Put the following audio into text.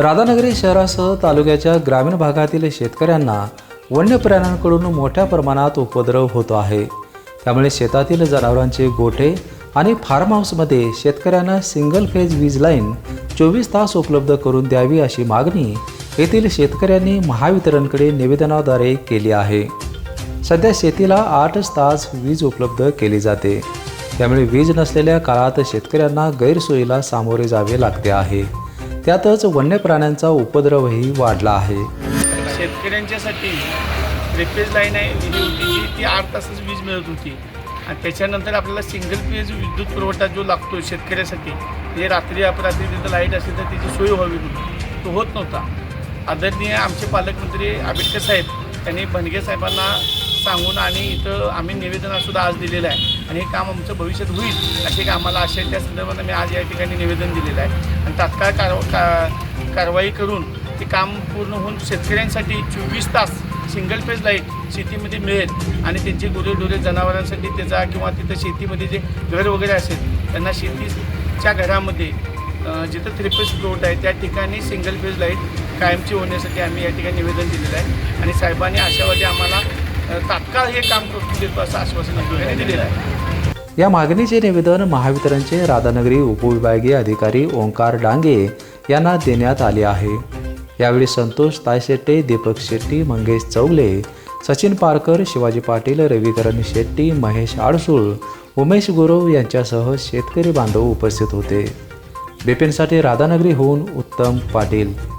राधानगरी शहरासह तालुक्याच्या ग्रामीण भागातील शेतकऱ्यांना वन्य प्राण्यांकडून मोठ्या प्रमाणात उपद्रव होतो आहे. त्यामुळे शेतातील जनावरांचे गोठे आणि फार्म हाऊसमध्ये शेतकऱ्यांना सिंगल फेज वीज लाईन चोवीस तास उपलब्ध करून द्यावी अशी मागणी येथील शेतकऱ्यांनी महावितरणकडे निवेदनाद्वारे केली आहे. सध्या शेतीला आठच तास वीज उपलब्ध केली जाते. त्यामुळे वीज नसलेल्या काळात शेतकऱ्यांना गैरसोयीला सामोरे जावे लागते आहे. त्यातच वन्य प्राण्यांचा उपद्रवही वाढला आहे. शेतकऱ्यांच्यासाठी थ्री लाईन आहे ही होती ती आठ तासच वीज मिळत होती. आणि त्याच्यानंतर आपल्याला सिंगल फेज विद्युत पुरवठा जो लागतो शेतकऱ्यासाठी म्हणजे रात्री अपरात्री तिथं लाइट असेल तर त्याची सोय व्हावी म्हणून. तो होत नव्हता. आदरणीय आमचे पालकमंत्री आंबेडकर साहेब त्यांनी भणगे साहेबांना सांगून आणि इथं आम्ही निवेदनासुद्धा आज दिलेलं आहे. आणि हे काम आमचं भविष्यात होईल अशी एक आम्हाला आशा त्या संदर्भात मी आज या ठिकाणी निवेदन दिलेलं आहे. आणि तात्काळ कारवा का कारवाई करून ते काम पूर्ण होऊन शेतकऱ्यांसाठी चोवीस तास सिंगल फेज लाइट शेतीमध्ये मिळेल. आणि त्यांचे गुरेढोरे जनावरांसाठी त्याचा किंवा तिथं शेतीमध्ये जे घर वगैरे असेल त्यांना शेतीच्या घरामध्ये जिथं थ्री फेज आहे त्या ठिकाणी सिंगल फेज लाइट कायमची होण्यासाठी आम्ही या ठिकाणी निवेदन दिलेलं आहे. आणि साहेबांनी आशावादी आम्हाला तात्काळ हे काम करून देतो असं आश्वासन या दिलेलं आहे. या मागणीचे निवेदन महावितरणचे राधानगरी उपविभागीय अधिकारी ओंकार डांगे यांना देण्यात आले आहे. यावेळी संतोष तायशेट्टे दीपक शेट्टी मंगेश चौगले सचिन पारकर शिवाजी पाटील रविकरण शेट्टी महेश आडसूळ उमेश गुरव यांच्यासह शेतकरी बांधव उपस्थित होते. बिपिनसाठी राधानगरीहून उत्तम पाटील.